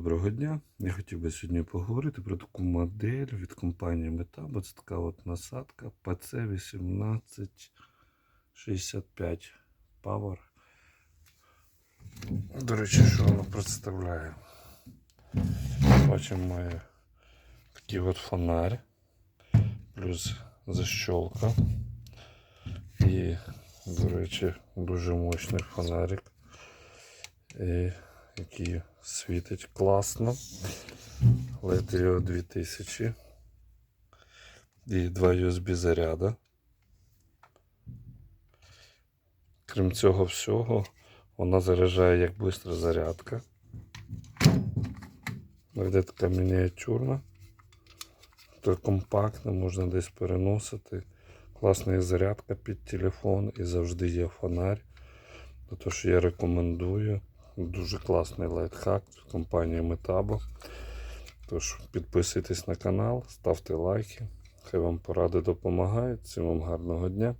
Доброго дня. Я хотів би сьогодні поговорити про таку модель від компанії Metabo. Це така от насадка PC1865 Power. До речі, що воно представляє? Бачимо, має такий от фонарь, плюс защолка. І, до речі, дуже мощний фонарик. І який світить класно. LED 2000. І два USB заряда. Крім цього всього, вона заряджає як швидка зарядка. Вийде така мініатюрна. То компактна, можна десь переносити. Класна є зарядка під телефон і завжди є фонарь. Тож я рекомендую. Дуже класний лайфхак від компанії Metabo. Тож підписуйтесь на канал, ставте лайки. Хай вам поради допомагають. Всім вам гарного дня.